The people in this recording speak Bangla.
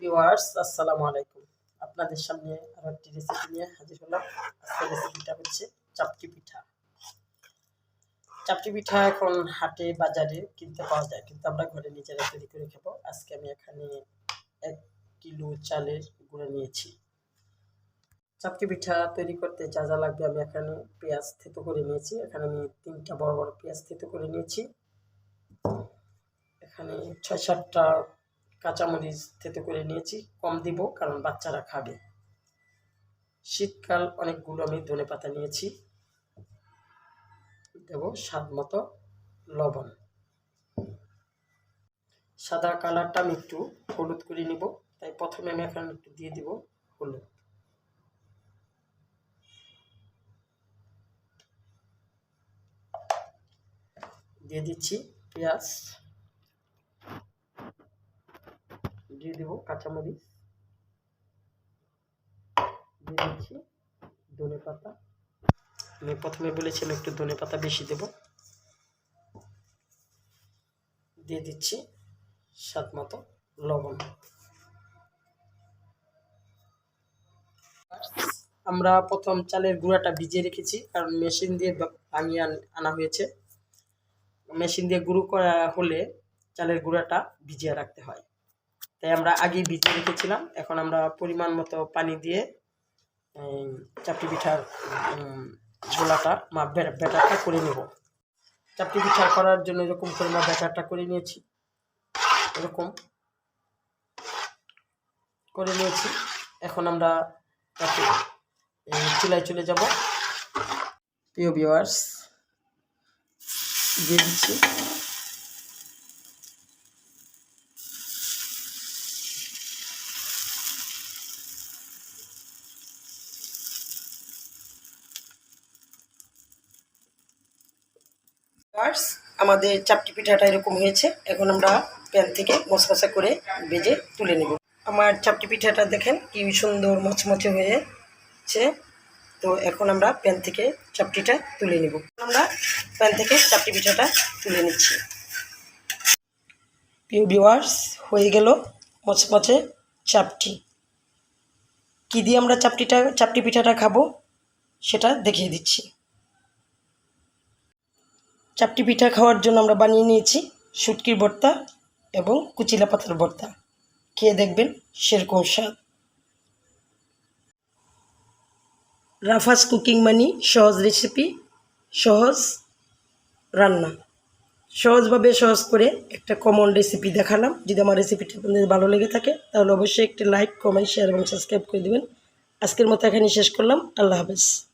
ভিউয়ার্স, আসসালামু আলাইকুম। আপনাদের সামনে আরও একটি রেসিপি নিয়ে হাজির হলাম। আজকের রেসিপিটা হচ্ছে চাপটি পিঠা। চাপটি পিঠা এখন হাটে, বাজারে কিনতে পাওয়া যায়, কিন্তু আমরা ঘরে নিজেরা তৈরি করে খাব। আজকে আমি এখানে এক কিলো চালের গুঁড়ো নিয়েছি। চাপটি পিঠা তৈরি করতে যা যা লাগবে আমি এখানে পেঁয়াজ থেতো করে নিয়েছি। এখানে আমি তিনটা বড় বড় পেঁয়াজ থেতো করে নিয়েছি। এখানে ছয় সাতটা কাঁচামরিচ থেতো করে নিয়েছি, কম দিব কারণ বাচ্চারা খাবে। শীতকাল অনেকগুলো আমি ধনে পাতা নিয়েছি। দেব স্বাদ মতো লবণ। সাদা কালারটা আমি একটু হলুদ করে নিব, তাই প্রথমে আমি এখন একটু দিয়ে দিব হলুদ। দিয়ে দিচ্ছি পেঁয়াজ। দিয়ে দেবো কাঁচামরিচ। দিয়ে দিচ্ছি ধনে পাতা। আমি প্রথমে বলেছিলাম একটু ধনে পাতা বেশি দেব। দিয়ে দিচ্ছি স্বাদ মতো লবণ। আমরা প্রথম চালের গুঁড়াটা ভিজিয়ে রেখেছি, কারণ মেশিন দিয়ে ভাঙিয়ে আনা হয়েছে। মেশিন দিয়ে গুঁড়ো করা হলে চালের গুঁড়াটা ভিজিয়ে রাখতে হয়। তাই আমরা আগে ভিজিয়ে রেখেছিলাম। এখন আমরা পরিমাণ মতো পানি দিয়ে চাপটি পিঠার গোলাটা মা ব্যাটারটা করে নেব। চাপটি পিঠা করার জন্য এরকম করে মা ব্যাটারটা করে নিয়েছি। এরকম করে নিয়েছি। এখন আমরা চুলায় চলে যাব। প্রিয় ভিওয়ার্স দিয়ে দিচ্ছি। ভিউয়ার্স আমাদের চাপটি পিঠাটা এরকম হয়েছে। এখন আমরা প্যান থেকে মশমশা করে ভেজে তুলে নেব। আমার চাপটি পিঠাটা দেখেন কি সুন্দর মচমচে হয়েছে। তো এখন আমরা প্যান থেকে চাপটিটা তুলে নেব। আমরা প্যান থেকে চাপটি পিঠাটা তুলে নিচ্ছি। প্রিয় ভিউয়ার্স হয়ে গেল মচমচে চাপটি। কী দিয়ে আমরা চাপটিটা, চাপটি পিঠাটা খাব সেটা দেখিয়ে দিচ্ছি। চাপটি পিঠা খাওয়ার জন্য আমরা বানিয়ে নিয়েছি শুটকির ভর্তা এবং কুচিলা পাতার ভর্তা। খেয়ে দেখবেন সেরকম স্বাদ। রাফাস কুকিং মানি সহজ রেসিপি সহজ রান্না। সহজভাবে সহজ করে একটা কমন রেসিপি দেখালাম। যদি আমার রেসিপিটা আপনাদের ভালো লেগে থাকে, তাহলে অবশ্যই একটি লাইক কমেন্ট শেয়ার এবং সাবস্ক্রাইব করে দেবেন। আজকের মতো এখানে শেষ করলাম। আল্লাহ হাফেজ।